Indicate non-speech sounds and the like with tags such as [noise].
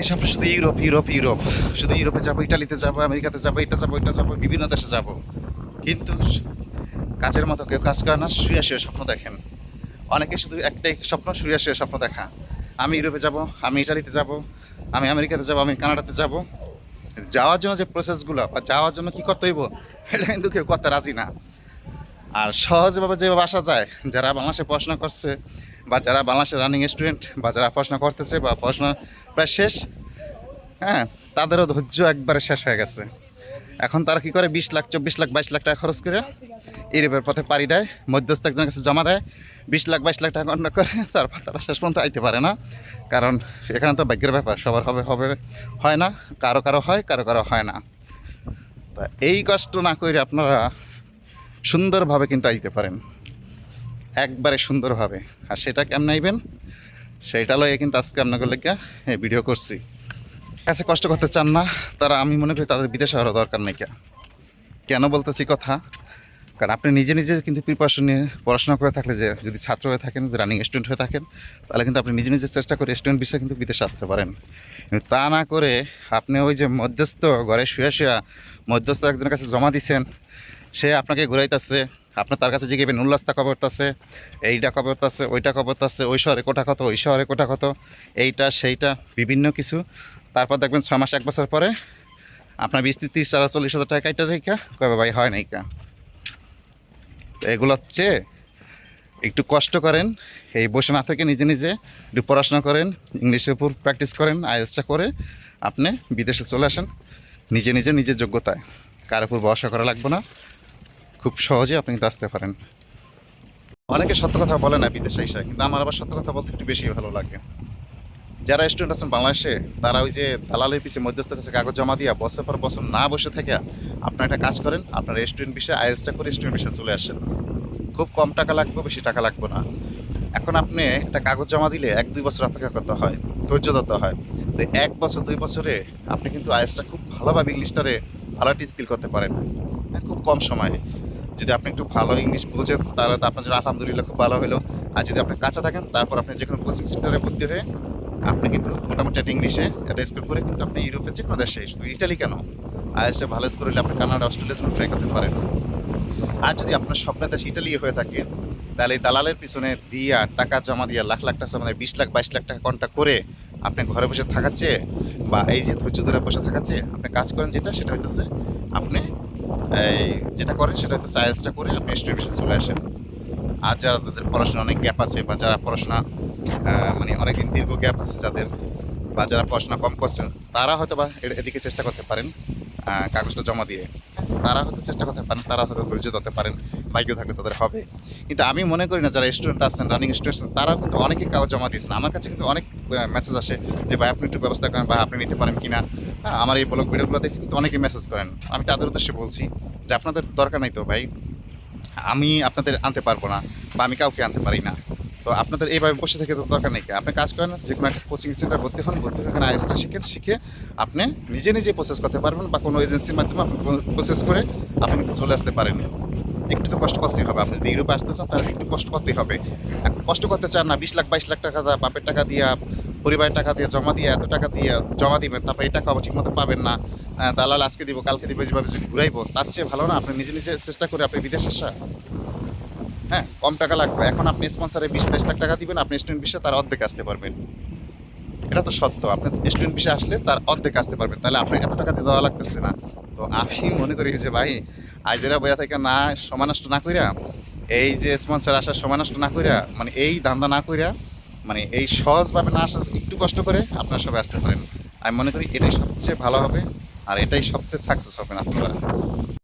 এই শুধু Europe Europe Europe শুধু ইউরোপে যাব ইটালিতে যাব আমেরিকাতে যাব, এটা যাব এটা যাব, বিভিন্ন দেশে যাব। কিন্তু কাজের মতো কেউ কাজ করে না, শুয়ে শুয়ে স্বপ্ন দেখেন। অনেকে শুধু একটাই স্বপ্ন, শুয়ে শুয়ে স্বপ্ন দেখা। আমি ইউরোপে যাব, আমি ইটালিতে যাব, আমি আমেরিকাতে যাব, আমি কানাডাতে যাব। যাওয়ার জন্য যে প্রসেসগুলো বা যাওয়ার জন্য কী করতে হইব, এটা কিন্তু কেউ করতে রাজি না। আর সহজভাবে যেভাবে আসা যায়, যারা বাংলাদেশে পড়াশোনা করছে বা যারা বাংলাদেশের রানিং স্টুডেন্ট বা যারা পড়াশোনা করতেছে বা পড়াশোনা প্রায় শেষ হ্যাঁ তাদেরও ধৈর্য একবারে শেষ হয়ে গেছে। এখন তারা কি করে বিশ লাখ, চব্বিশ লাখ, বাইশ লাখ টাকা খরচ করে ইউরোপের পথে পাড়ি দেয়, মধ্যস্থ একজনের কাছে জমা দেয়, বিশ লাখ, বাইশ লাখ টাকা অন্য করে, [laughs] তারপর তারা শেষ পর্যন্ত আইতে পারে না। কারণ এখানে তো ভাগ্যের ব্যাপার, সবার হবে হবে, হয় না, কারও কারও হয়, কারও কারও হয় না। তা এই কষ্ট না করে আপনারা সুন্দরভাবে কিন্তু আইতে পারেন। একবারে সুন্দরভাবে। আর সেটা কেমন আইবেন? সেইটা লয়ে কিন্তু আজকে আপনাদের লেগে ভিডিও করছি। কাছে কষ্ট করতে চান না, তারা আমি মনে করি তাদের বিদেশে আরও দরকার নেই কে। কেন বলতেছি কথা? কারণ আপনি নিজে নিজে কিন্তু প্রিপারেশন নিয়ে পড়াশোনা করে থাকলে যে যদি ছাত্র হয়ে থাকেন রানিং স্টুডেন্ট হয়ে থাকেন, তাহলে কিন্তু আপনি নিজে নিজে চেষ্টা করে স্টুডেন্ট বিষয়ে কিন্তু বিদেশে আসতে পারেন। তা না করে আপনি ওই যে মধ্যস্থ ঘরে শুয়ে শুয়ে মধ্যস্থ একজনের কাছে জমা দিচ্ছেন সে আপনাকে ঘুরাইতেছে আপনার তার কাছে জিজ্ঞেবেন উল্লাসটা কবরতাছে এইটা কবরতাছে ওইটা কবরতাছে ওই শহরে কোটা কত, ওই শহরে কোটা কত, এইটা, সেইটা, বিভিন্ন কিছু। তারপর দেখবেন ছ মাস, এক বছর পরে আপনার বিশ তিরিশ, চার চল্লিশ হাজার টাকা এটা রেখা কবে ভাই হয় নাইকা এগুলো হচ্ছে একটু কষ্ট করেন, এই বসে না থেকে নিজে নিজে একটু পড়াশোনা করেন, ইংলিশের উপর প্র্যাকটিস করেন, আইএসটা করে আপনি বিদেশে চলে আসেন, নিজে নিজে নিজের যোগ্যতায়। কার উপর ভরসা করা লাগবে না। খুব সহজে আপনি কিন্তু আসতে পারেন। অনেকে সত্য কথা বলে না বিদেশে এসে কিন্তু আমার আবার সত্য কথা বলতে একটু বেশি ভালো লাগে। যারা স্টুডেন্ট আছেন বাংলাদেশে তারা ওই যে দালালের পিছিয়ে মধ্যস্থ কাছে কাগজ জমা দিয়া বছর পর বছর না বসে থেকে আপনার একটা কাজ করেন আপনার স্টুডেন্ট বিষয়ে আইএসটা করে স্টুডেন্ট বিষয়ে চলে আসেন। খুব কম টাকা লাগবে বেশি টাকা লাগবে না। এখন আপনি একটা কাগজ জমা দিলে এক দুই বছর অপেক্ষা করতে হয় ধৈর্য ধরতে হয়। তো এক বছর দুই বছরে আপনি কিন্তু আইএসটা খুব ভালোভাবে ইংলিশটারে ভালো স্কিল করতে পারেন। হ্যাঁ, খুব কম সময়ে। যদি আপনি একটু ভালো ইংলিশ বোঝেন, তাহলে তো আপনার জন্য আলহামদুলিল্লাহ খুব ভালো হলো। আর যদি আপনি কাঁচা থাকেন, তারপর আপনি যে কোনো কোচিং সেন্টারে ভর্তি হয়ে আপনি কিন্তু মোটামুটি একটা ইংলিশে একটা স্কোর করে কিন্তু আপনি ইউরোপের যে কোনো দেশে শুধু ইটালি কেন? আর আইএসে ভালো স্কোর হলে আপনি কানাডা অস্ট্রেলিয়ার জন্য ট্রাই করতে পারেন। আর যদি আপনার স্বপ্নের দেশ ইটালি হয়ে থাকে, তাহলে এই দালালের পিছনে দিয়া টাকা জমা দিয়া লাখ লাখ টাকা জমা দিয়ে বিশ লাখ, বাইশ লাখ টাকা কন্ট্যাক্ট করে আপনি ঘরে বসে থাকাচ্ছে বা এই যে ধৈর্য ধরে বসে থাকাচ্ছে আপনি কাজ করেন যেটা, সেটা হইতেছে আপনি এই যেটা করেন সেটা হচ্ছে সায়েন্সটা করে আপনি স্টুডেন্টে চলে আসেন। আর যারা তাদের পড়াশোনা অনেক গ্যাপ আছে বা যারা পড়াশোনা মানে অনেকদিন দীর্ঘ গ্যাপ আছে যাদের বা যারা পড়াশোনা কম করছেন, তারা হয়তো বা এদিকে চেষ্টা করতে পারেন কাগজটা জমা দিয়ে। তারা হয়তো চেষ্টা করতে পারেন তারা হয়তো ধৈর্য ধরতে পারেন ভাগ্য থাকলে তাদের হবে। কিন্তু আমি মনে করি না যারা স্টুডেন্ট আছেন রানিং স্টুডেন্ট আছেন তারাও কিন্তু অনেকেই কাগজ জমা দিয়েছেন। আমার কাছে কিন্তু অনেক মেসেজ আসে যে ভাই আপনি একটু ব্যবস্থা করেন বা আপনি নিতে পারেন কিনা? হ্যাঁ, আমার এই ব্লগ ভিডিওগুলো দেখে কিন্তু অনেকেই মেসেজ করেন। আমি তাদের উদ্দেশ্যে বলছি যে আপনাদের দরকার নাই তো ভাই আমি আপনাদের আনতে পারব না বা আমি কাউকে আনতে পারি না। তো আপনাদের এইভাবে বসে থেকে তো দরকার নেই। আপনি কাজ করেন যে কোনো একটা কোচিং সেন্টার ভর্তি হন, ভর্তি হয়ে আইএসটা শিখেন শিখে আপনি নিজে নিজে প্রসেস করতে পারবেন বা কোনো এজেন্সির মাধ্যমে আপনি প্রসেস করে আপনি কিন্তু চলে আসতে পারেন। একটু তো কষ্ট করতেই হবে। আপনি যদি ইউরোপে আসতে চান, তাহলে একটু কষ্ট করতেই হবে। এখন কষ্ট করতে চান না, বিশ লাখ, বাইশ লাখ টাকা দা- বাপের টাকা দিয়া পরিবারের টাকা দিয়ে জমা দিয়ে এত টাকা দিয়ে জমা দিবেন, তারপরে এই টাকা ঠিক মতো পাবেন না। দালাল আজকে দিব, কালকে দিব যেভাবে যদি ঘুরাইবো, তার চেয়ে ভালো না, আপনি নিজে নিজে চেষ্টা করে আপনি বিদেশে আসা। হ্যাঁ কম টাকা লাগবে। এখন আপনি স্পন্সারে বিশ, বাইশ লাখ টাকা দিবেন, আপনি স্টুডেন্ট বিষয়ে তার অর্ধেক আসতে পারবেন। এটা তো সত্য। আপনি স্টুডেন্ট বিষয়ে আসলে তার অর্ধেক আসতে পারবেন। তাহলে আপনার এত টাকা দেওয়া লাগতেছে না। তো আমি মনে করি যে ভাই, আইজেরা বইয়া থেকে না সমানষ্ট না কইরা, এই যে স্পন্সার আসার সমানষ্ট না কইরা মানে এই ধান্দা না কইরা মানে এই সহজভাবে না আসা একটু কষ্ট করে আপনারা সবাই আসতে পারেন। আমি মনে করি এটাই সবচেয়ে ভালো হবে, আর এটাই সবচেয়ে সাকসেস হবেন আপনারা।